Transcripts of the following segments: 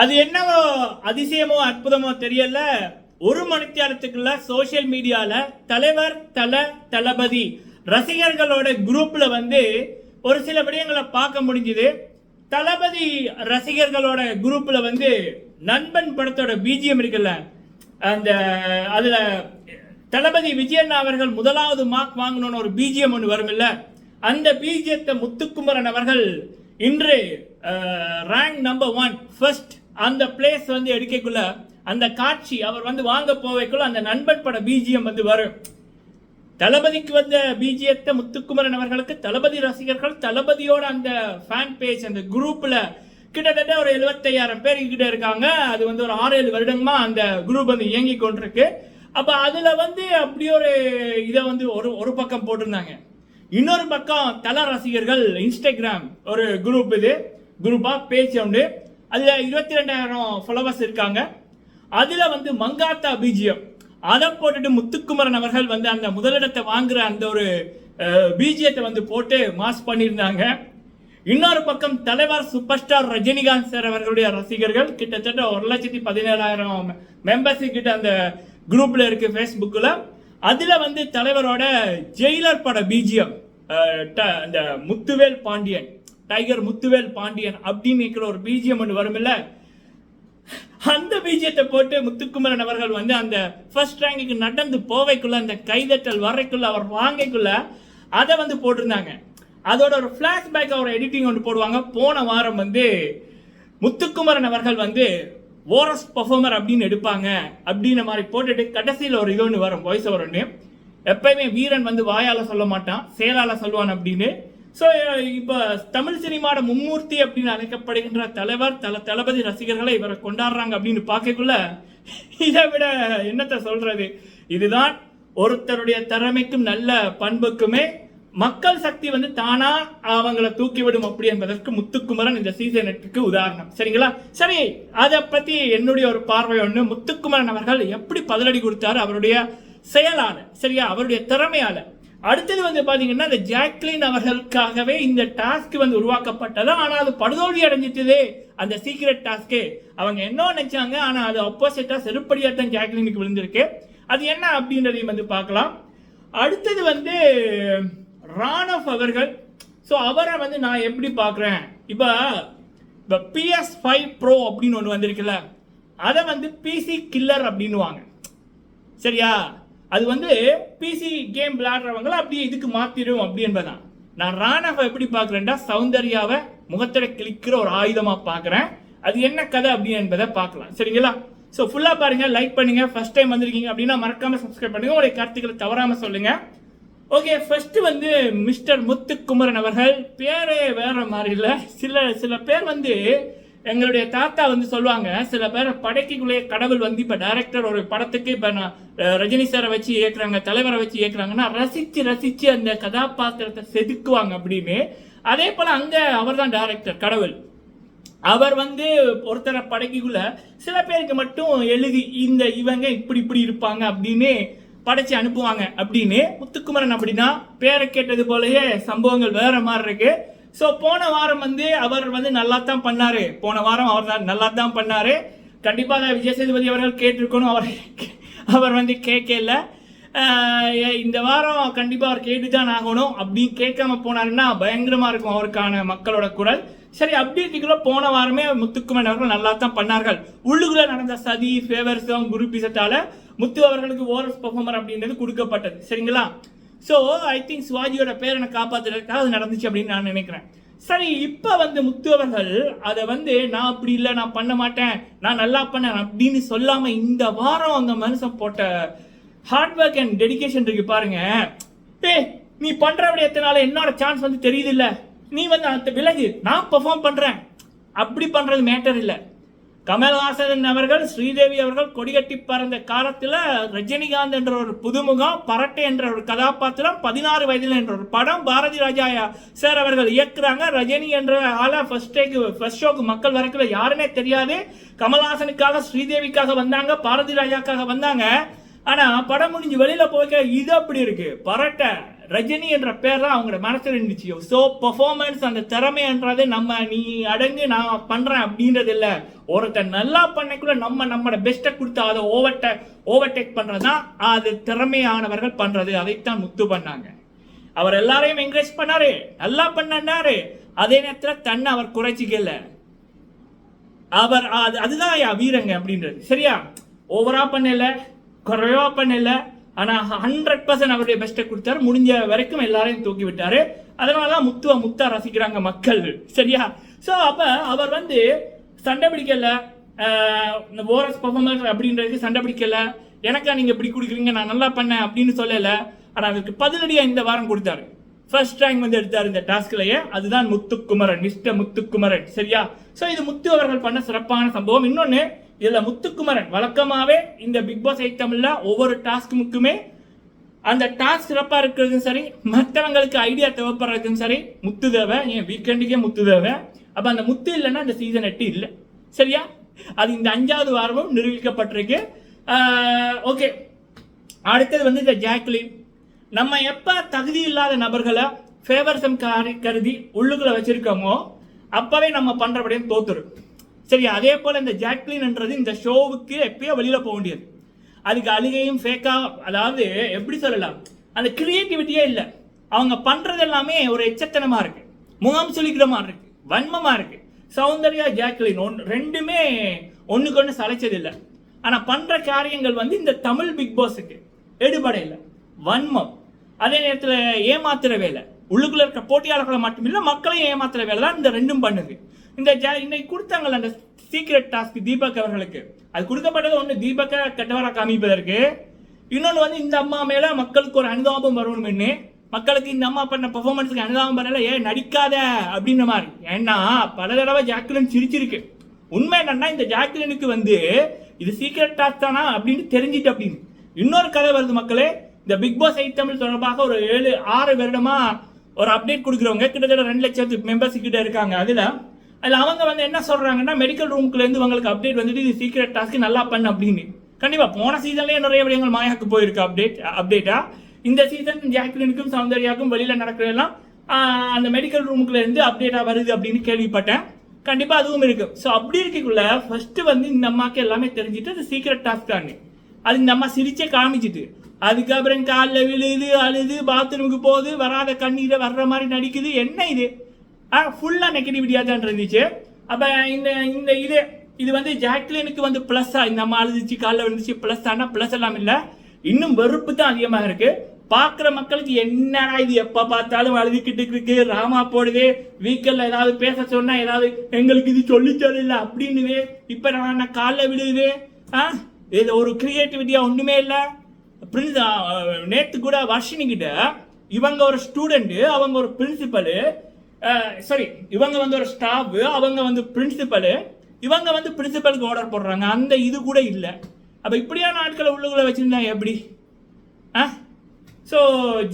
அது என்னவோ அதிசயமோ அற்புதமோ தெரியல. ஒரு மணித்தியாலத்துக்குள்ள சோஷியல் மீடியால தலைவர் தல தளபதி ரசிகர்களோட குரூப்ல வந்து ஒரு சில விடயங்களை பார்க்க முடிஞ்சுது. தளபதி ரசிகர்களோட குரூப்ல வந்து நண்பன் படத்தோட பிஜிஎம் இருக்குல்ல அந்த அதுல தளபதி விஜயன் அவர்கள் முதலாவது மார்க் வாங்கணும்னு ஒரு பிஜிஎம் ஒன்று வரும்ல அந்த பிஜிஎத்தை முத்துக்குமரன் அவர்கள் இன்று ரேங்க் நம்பர் ஒன் ஃபர்ஸ்ட் அந்த பிளேஸ் வந்து எடுக்கக்குள்ள அந்த காட்சி அவர் வந்து வாங்க போவைக்குள்ள அந்த நண்பன் பட பிஜிஎம் வந்து வரும் தளபதிக்கு வந்த பிஜிஎத்தை முத்துக்குமரன் அவர்களுக்கு தளபதி ரசிகர்கள் தளபதியோட அந்த ஃபேன் பேஜ் அந்த குரூப்பில் கிட்டத்தட்ட ஒரு எழுபத்தையாயிரம் பேர் கிட்ட இருக்காங்க. அது வந்து ஒரு ஆறு ஏழு வருடமா அந்த குரூப் வந்து இயங்கி கொண்டிருக்கு. அப்போ அதில் வந்து அப்படி ஒரு இதை வந்து ஒரு ஒரு பக்கம் போட்டிருந்தாங்க. இன்னொரு பக்கம் தல ரசிகர்கள் இன்ஸ்டாகிராம் ஒரு குரூப் இது. குரூப்பாக பேஜ் உண்டு. அதில் இருபத்தி ரெண்டாயிரம் ஃபாலோவர்ஸ் இருக்காங்க. அதில் வந்து மங்காத்தா பிஜிஎம் அதை போட்டுட்டு முத்துக்குமரன் அவர்கள் வந்து அந்த முதலிடத்தை வாங்குற அந்த ஒரு பிஜிஎத்தை வந்து போட்டு மாஸ் பண்ணியிருந்தாங்க. இன்னொரு பக்கம் தலைவர் சூப்பர் ஸ்டார் ரஜினிகாந்த் சார் அவர்களுடைய ரசிகர்கள் கிட்டத்தட்ட ஒரு லட்சத்தி பதினேழாயிரம் மெம்பர்ஸ் கிட்ட அந்த குரூப்பில் இருக்கு ஃபேஸ்புக்கில் அதில் வந்து தலைவரோட ஜெயிலர் பட பிஜிஎம் அந்த முத்துவேல் பாண்டியன். டைகர் முத்துவேல் பாண்டியன் அப்படின்னு இருக்கிற ஒரு பிஜிஎம் ஒன்று வரும்ல? அந்த பீஜியத்தை போட்டு முத்துக்குமரன் அவர்கள் வந்து அந்த ஃபர்ஸ்ட் ரேங்குக்கு நடந்து போவைக்குள்ள அந்த கைதட்டல் வரைக்குள்ள அவர் வாங்கைக்குள்ள அதை வந்து போட்டிருந்தாங்க. அதோட ஒரு ஃபிளாஷ்பேக் அவர் எடிட்டிங் ஒன்று போடுவாங்க. போன வாரம் வந்து முத்துக்குமரன் அவர்கள் வந்து ஓரஸ் பர்ஃபார்மர் அப்படின்னு எடுப்பாங்க. அப்படின்ற மாதிரி போட்டுட்டு கடைசியில் ஒரு இது ஒன்று வரும் வாய்ஸ் ஓவர் ஒன்று எப்பயுமே வீரன் வந்து வாயால் சொல்ல மாட்டான் செயலால் சொல்லுவான் அப்படின்னு ஸோ uh, இப்போ தமிழ் சினிமாவோட மும்மூர்த்தி அப்படின்னு அழைக்கப்படுகின்ற தலைவர் தல தளபதி ரசிகர்களை இவரை கொண்டாடுறாங்க அப்படின்னு பார்க்கக்குள்ள இதை விட என்னத்தை சொல்றது? இதுதான் ஒருத்தருடைய திறமைக்கும் நல்ல பண்புக்குமே மக்கள் சக்தி வந்து தானா அவங்கள தூக்கிவிடும் அப்படி என்பதற்கு முத்துக்குமரன் இந்த சீசன் எட்டுக்கு உதாரணம். சரிங்களா? சரி அதை பத்தி என்னுடைய ஒரு பார்வை ஒன்று முத்துக்குமரன் அவர்கள் எப்படி பதிலடி கொடுத்தாரு? அவருடைய செயலால சரியா? அவருடைய திறமையால அடுத்தது வந்து பார்த்தீங்கன்னா இந்த ஜாக்லின் அவர்களுக்காகவே இந்த டாஸ்க் வந்து உருவாக்கப்பட்டது. ஆனால் அது படுதோல்வி அடைஞ்சிட்டது. அந்த சீக்ரெட் டாஸ்க்கு அவங்க என்ன நினைச்சாங்க? ஆனால் அது ஆப்போசிட்டாக செருப்படியாக தான் ஜாக்லினுக்கு விழுந்திருக்கு. அது என்ன அப்படின்றதையும் வந்து பார்க்கலாம். அடுத்தது வந்து ராணவ் அவர்கள். ஸோ அவரை வந்து நான் எப்படி பார்க்குறேன்? இப்போ இப்போ பிஎஸ் ஃபைவ் ப்ரோ அப்படின்னு ஒன்று வந்திருக்குல்ல. அதை வந்து பிசி கில்லர் அப்படின்னுவாங்க. சரியா? அது வந்து பிசி கேம் விளையாடுறவங்கள அப்படியே இதுக்கு மாத்திடும் அப்படி என்பதான் நான் ராணாவை எப்படி பார்க்குறேன்டா சௌந்தர்யாவை முகத்தில் கிளிக்கிற ஒரு ஆயுதமாக பார்க்குறேன். அது என்ன கதை அப்படி என்பதை பார்க்கலாம். சரிங்களா? ஸோ ஃபுல்லாக பாருங்க லைக் பண்ணுங்க. ஃபர்ஸ்ட் டைம் வந்திருக்கீங்க அப்படின்னா மறக்காம சப்ஸ்கிரைப் பண்ணுங்க. உங்களுடைய கருத்துக்களை தவறாமல் சொல்லுங்க. ஓகே ஃபர்ஸ்ட் வந்து மிஸ்டர் முத்துக்குமரன் அவர்கள். பேரே வேற மாதிரி இல்லை. சில சில பேர் வந்து எங்களுடைய தாத்தா வந்து சொல்லுவாங்க சில பேர் படைக்குள்ளே கடவுள் வந்து இப்போ டைரக்டர் ஒரு படத்துக்கு இப்போ நான் ரஜினி சாரை வச்சு இயக்குறாங்க தலைவரை வச்சு இயக்குறாங்கன்னா ரசித்து ரசித்து அந்த கதாபாத்திரத்தை செதுக்குவாங்க அப்படின்னு. அதே போல் அங்கே அவர் தான் டைரக்டர் கடவுள். அவர் வந்து ஒருத்தரை படைக்குள்ள சில பேருக்கு மட்டும் எழுதி இந்த இவங்க இப்படி இப்படி இருப்பாங்க அப்படின்னு படைச்சு அனுப்புவாங்க அப்படின்னு. முத்துக்குமரன் அப்படின்னா பேரை கேட்டது போலயே சம்பவங்கள் வேற மாதிரி இருக்குது ஸோ போன வாரம் வந்து அவர் வந்து நல்லா தான் பண்ணாரு. போன வாரம் அவர் தான் நல்லா தான் பண்ணாரு. கண்டிப்பாக விஜய் சேதுபதி அவர்கள் கேட்டிருக்கணும். அவர் அவர் வந்து கேட்கல. இந்த வாரம் கண்டிப்பாக அவர் கேட்டுதான் ஆகணும். அப்படி கேட்காம போனாருன்னா பயங்கரமாக இருக்கும் அவருக்கான மக்களோட குரல். சரி அப்படி இருக்கீங்களோ போன வாரமே முத்துக்குமன் அவர்கள் நல்லா தான் பண்ணார்கள். உள்ளுக்குள்ள நடந்த சதி ஃபேவர்ஸும் குரு பிசத்தால முத்து அவர்களுக்கு ஓரஸ் பர்ஃபார்மர் அப்படின்றது கொடுக்கப்பட்டது. சரிங்களா? ஸோ ஐ திங்க் சிவாஜியோட பேரனை காப்பாற்றுறதுக்காக அது நடந்துச்சு அப்படின்னு நான் நினைக்கிறேன். சரி இப்போ வந்து முத்து அவர்கள் அதை வந்து நான் அப்படி இல்லை நான் பண்ண மாட்டேன் நான் நல்லா பண்ணேன் அப்படின்னு சொல்லாமல் இந்த வாரம் அந்த மனுஷன் போட்ட ஹார்ட் ஒர்க் அண்ட் டெடிகேஷன் இருக்கு பாருங்க. டே நீ பண்ற விடயத்தினால என்னோட சான்ஸ் வந்து தெரியுது இல்லை? நீ வந்து அந்த விலகு நான் பெர்ஃபார்ம் பண்றேன். அப்படி பண்றது மேட்டர் இல்லை. கமல்ஹாசன் அவர்கள் ஸ்ரீதேவி அவர்கள் கொடிகட்டி பறந்த காலத்தில் ரஜினிகாந்த் என்ற ஒரு புதுமுகம் பரட்டை என்ற ஒரு கதாபாத்திரம் பதினாறு வயதில் என்ற ஒரு படம் பாரதி ராஜா சார் அவர்கள் இயக்குறாங்க. ரஜினி என்ற ஆளை ஃபர்ஸ்ட் டேக்கு ஃபர்ஸ்ட் ஷோக்கு மக்கள் வரைக்கும் யாருன்னே தெரியாது. கமல்ஹாசனுக்காக ஸ்ரீதேவிக்காக வந்தாங்க பாரதி ராஜாக்காக வந்தாங்க. ஆனால் படம் முடிஞ்சு வெளியில் போக இது அப்படி இருக்குது பரட்டை. ரஜினி என்ற பேர் தான் அவங்களோட மனசில் இருந்துச்சு. ஸோ பெர்ஃபார்மன்ஸ் அந்த திறமைன்றது நம்ம நீ அடங்கு நான் பண்ணுறேன் அப்படின்றது இல்லை. ஒருத்தன் நல்லா பண்ணக்குள்ள நம்ம நம்மளோட பெஸ்ட்டை கொடுத்து அதை ஓவர்ட ஓவர்டேக் பண்ணுறது தான் அது திறமையானவர்கள் பண்ணுறது அதைத்தான் முத்து பண்ணாங்க. அவர் எல்லாரையும் என்கரேஜ் பண்ணாரு. நல்லா பண்ணாரு. அதே நேரத்தில் தன்னை அவர் குறைச்சிக்கல. அவர் அது அதுதான் வீரங்க அப்படின்றது. சரியா? ஓவரா பண்ணல குறைவா பண்ணல. ஆனால் ஹண்ட்ரட் பர்சன்ட் அவருடைய பெஸ்ட்டை கொடுத்தாரு. முடிஞ்ச வரைக்கும் எல்லாரையும் தூக்கி விட்டாரு அதனால தான் முத்துவ முத்தா ரசிக்கிறாங்க மக்கள். சரியா? ஸோ அப்போ அவர் வந்து சண்டை பிடிக்கல. ஓரஸ் பர்ஃபார்மன்ஸ் அப்படின்றது சண்டை பிடிக்கல. எனக்கா நீங்கள் இப்படி கொடுக்குறீங்க நான் நல்லா பண்ணேன் அப்படின்னு சொல்லலை. ஆனால் அதுக்கு பதிலடியாக இந்த வாரம் கொடுத்தாரு. ஃபர்ஸ்ட் ரேங்க் வந்து எடுத்தார் இந்த டாஸ்க்லயே அதுதான் முத்துக்குமரன் மிஸ்டர் முத்துக்குமரன். சரியா? ஸோ இது முத்து அவர்கள் பண்ண சிறப்பான சம்பவம். இன்னொன்று இதுல முத்துக்குமரன் வழக்கமாகவே இந்த பிக் பாஸ் எயிட் தமிழ்ல ஒவ்வொரு டாஸ்க்குமே அந்த டாஸ்க் சிறப்பாக இருக்கிறதும் சரி மற்றவங்களுக்கு ஐடியா தேவைப்படுறதும் சரி முத்து தேவை ஏன் வீக்கெண்டுக்கே முத்து தேவை. அப்போ அந்த முத்து இல்லைன்னா அந்த சீசன் எட்டு இல்லை. சரியா? அது இந்த அஞ்சாவது வாரமும் நிரூபிக்கப்பட்டிருக்கு. ஓகே அடுத்தது வந்து இந்த ஜாக்லின் நம்ம எப்போ தகுதி இல்லாத நபர்களை ஃபேவர்சம் கருதி உள்ளுக்குள்ளே வச்சுருக்கோமோ அப்போவே நம்ம பண்ணுறபடியும் தோத்துரும். சரி அதே போல் இந்த ஜாக்லின்ன்றது இந்த ஷோவுக்கு எப்பயோ வெளியில் போக வேண்டியது. அதுக்கு அழுகையும் ஃபேக்காக அதாவது எப்படி சொல்லலாம்? அந்த கிரியேட்டிவிட்டியே இல்லை. அவங்க பண்ணுறது எல்லாமே ஒரு எச்சத்தனமாக இருக்குது முகம் சொல்லிக்கிற மாதிரி இருக்குது வன்மமாக இருக்குது சௌந்தர்யா ஜாக்லின் ஒன்று ரெண்டுமே ஒன்றுக்கு ஒன்று சளைச்சது இல்லை. ஆனா காரியங்கள் வந்து இந்த தமிழ் பிக் பாஸுக்கு எடுபடையில் இல்லை. வன்மம். அதே நேரத்தில் ஏமாத்துற வேலை. உள்ளுக்குள்ள இருக்க போட்டியாளர்களை மட்டுமில்ல மக்களையும் ஏமாத்துற வேலை தான் இந்த ரெண்டும் பண்ணுது. இந்த ஜா இன்னைக்கு கொடுத்தாங்கல்ல அந்த சீக்ரெட் டாஸ்க் தீபக் அவர்களுக்கு. அது கொடுக்கப்பட்டது ஒன்று தீபக்கை கெட்டவராக காமிப்பதற்கு. இன்னொன்று வந்து இந்த அம்மா மேலே மக்களுக்கு ஒரு அனுதாபம் வரணும்னு மக்களுக்கு இந்த அம்மா பண்ண பெர்ஃபார்மன்ஸுக்கு அனுதாபம் வரல. ஏன் நடிக்காத அப்படின்ற மாதிரி. ஏன்னா பல தடவை ஜாக்லின் சிரிச்சிருக்கு. உண்மை என்னன்னா இந்த ஜாக்லினுக்கு வந்து இது சீக்ரெட் டாஸ்க் தானா அப்படின்னு தெரிஞ்சிட்டு அப்படின்னு. இன்னொரு கதை வருது மக்களே. இந்த பிக் பாஸ் எயிட் தமிழ் தொடர்பாக ஒரு ஏழு ஆறு வருடமா ஒரு அப்டேட் கொடுக்குறவங்க. கிட்டத்தட்ட ரெண்டு லட்சத்து மெம்பர்ஸ் கிட்ட இருக்காங்க. அதில் அதில் அவங்க வந்து என்ன சொல்கிறாங்கன்னா மெடிக்கல் ரூம்குள்ள உங்களுக்கு அப்டேட் வந்துட்டு இது சீக்கிரட் டாஸ்க்கு நல்லா பண்ணு அப்படின்னு. கண்டிப்பாக போன சீசன்லேயே நிறைய விடயங்கள் மாயாக்கு போயிருக்கு அப்டேட் அப்டேட்டாக இந்த சீசன் ஜாக்லினுக்கும் சௌந்தர்யாக்கும் வெளியில் நடக்கிறதெல்லாம் அந்த மெடிக்கல் ரூமுக்குலேருந்து அப்டேட்டாக வருது அப்படின்னு கேள்விப்பட்டேன். கண்டிப்பாக அதுவும் இருக்குது ஸோ அப்படி இருக்கக்குள்ள ஃபஸ்ட்டு வந்து இந்த அம்மாவுக்கு எல்லாமே தெரிஞ்சுட்டு அது சீக்கிரட் டாஸ்க் தான் அது இந்த அம்மா சிரிச்சே காமிச்சிட்டு அதுக்கப்புறம் காலில் விழுது அழுது பாத்ரூமுக்கு போகுது வராத கண்ணீரை வர்ற மாதிரி நடிக்குது. என்ன இது? ஃபுல்லாக நெகட்டிவிட்டியாக தான் இருந்துச்சு. அப்போ இந்த இந்த இது இது வந்து ஜாக்லினுக்கு வந்து ப்ளஸ்ஸாக இந்த அம்மா அழுதுச்சு காலில் விழுந்துச்சு ப்ளஸ் ஆனால் ப்ளஸ் எல்லாம் இல்லை. இன்னும் வெறுப்பு தான் அதிகமாக இருக்குது பார்க்குற மக்களுக்கு என்னடா இது எப்போ பார்த்தாலும் அழுதுகிட்டு இருக்கு ராமா போடுது. வீக்கெண்டில் ஏதாவது பேச சொன்னால் ஏதாவது எங்களுக்கு இது சொல்லி தரல அப்படின்னு இப்போ நான் காலில் விழுது ஆ இது ஒரு க்ரியேட்டிவிட்டியாக ஒன்றுமே இல்லை. பிரின்ஸ் நேற்று கூட வர்ஷினிக்கிட்ட இவங்க ஒரு ஸ்டூடெண்ட்டு அவங்க ஒரு பிரின்சிபலு சாரி இவங்க வந்து ஒரு ஸ்டாஃப் அவங்க வந்து பிரின்சிபலு இவங்க வந்து பிரின்சிபலுக்கு ஆர்டர் போடுறாங்க. அந்த இது கூட இல்லை. அப்போ இப்படியான ஆட்களை உள்ளுக்குள்ள வச்சுருந்தா எப்படி? ஆ? ஸோ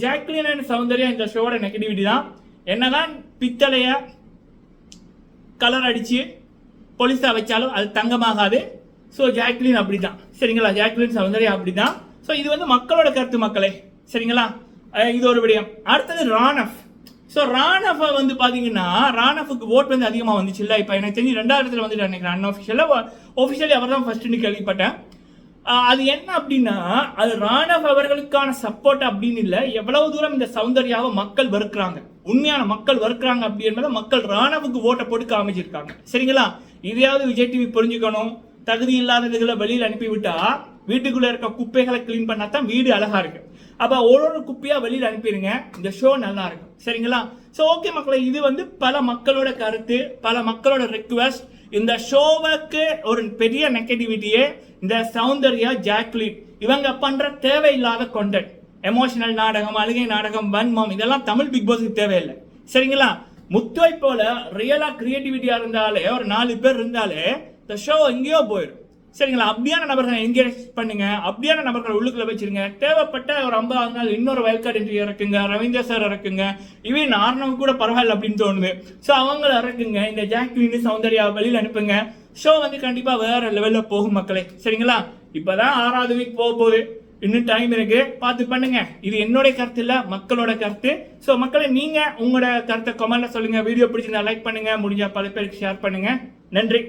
ஜாக்லின் அண்ட் சௌந்தர்யா இந்த ஷோட நெகட்டிவிட்டி தான். என்னதான் பித்தளையை கலர் அடித்து பொலிஸாக வச்சாலும் அது தங்கமாகாது. ஸோ ஜாக்லின் அப்படிதான் சரிங்களா? ஜாக்லின் சௌந்தர்யா அப்படிதான் ஸோ இது வந்து மக்களோட கருத்து மக்களே. சரிங்களா? இது ஒரு விடயம். அடுத்தது ராணஃப் ஸோ ராணஃப வந்து பார்த்தீங்கன்னா ராணஃபுக்கு ஓட் வந்து அதிகமாக வந்துச்சு இல்லை. இப்போ எனக்கு தெரிஞ்சு ரெண்டாவது இடத்துல வந்துட்டு நினைக்கிறேன் அன்அஃபிஷியலாக ஒஃபிஷியலி அவர் தான் ஃபர்ஸ்ட்னு கேள்விப்பட்டேன். அது என்ன அப்படின்னா அது ராணவ் அவர்களுக்கான சப்போர்ட் அப்படின்னு இல்லை. எவ்வளவு தூரம் இந்த சௌந்தர்யாவை மக்கள் வெறுக்கிறாங்க. உண்மையான மக்கள் வெறுக்கிறாங்க அப்படி என்பதை மக்கள் ராணவுக்கு ஓட்டை போட்டு காமிச்சிருக்காங்க சரிங்களா? இதையாவது விஜய் டிவி புரிஞ்சுக்கணும். தகுதி இல்லாததுகளை வெளியில் அனுப்பி விட்டா வீட்டுக்குள்ள இருக்க குப்பைகளை க்ளீன் பண்ணாதான் வீடு அழகா இருக்கு. அப்போ ஒரு ஒரு குப்பையாக வெளியில் அனுப்பிடுங்க இந்த ஷோ நல்லா இருக்கும் சரிங்களா? ஸோ ஓகே மக்களை இது வந்து பல மக்களோட கருத்து பல மக்களோட ரிக்வெஸ்ட் இந்த ஷோவுக்கு ஒரு பெரிய நெகட்டிவிட்டியே இந்த சௌந்தர்யா ஜாக்லின் இவங்க பண்ற தேவையில்லாத கொண்டட் எமோஷனல் நாடகம் அழுகை நாடகம் வன்மம் இதெல்லாம் தமிழ் பிக் பாஸுக்கு தேவையில்லை. சரிங்களா? முத்துவை போல ரியலா கிரியேட்டிவிட்டியா இருந்தாலே ஒரு நாலு பேர் இருந்தாலே இந்த ஷோ எங்கேயோ போயிடும். சரிங்களா? அப்படியான நபர்களை என்கரேஜ் பண்ணுங்க. அப்படியான நபர்களை உள்ளுக்குள்ள வச்சிருங்க. தேவைப்பட்ட ஒரு ஐம்பது நாள் இன்னொரு வயல்கார்டு என்று இறக்குங்க. ரவீந்திர சார் இறக்குங்க. இவன் ஆர்னவ் கூட பரவாயில்ல அப்படின்னு தோணுது. ஸோ அவங்கள இறக்குங்க. இந்த ஜாக்லின் சௌந்தர்யா வெளியில் அனுப்புங்க. ஷோ வந்து கண்டிப்பாக வேற லெவலில் போகும் மக்களே. சரிங்களா? இப்போதான் ஆறாவது வீக் போக போகுது. இன்னும் டைம் இருக்கு. பார்த்து பண்ணுங்க. இது என்னோட கருத்து இல்லை மக்களோட கருத்து. ஸோ மக்களை நீங்க உங்களோட கருத்தை கமெண்ட்ல சொல்லுங்க. வீடியோ பிடிச்சிருந்தா லைக் பண்ணுங்க. முடிஞ்சா பல பேருக்கு ஷேர் பண்ணுங்க. நன்றி.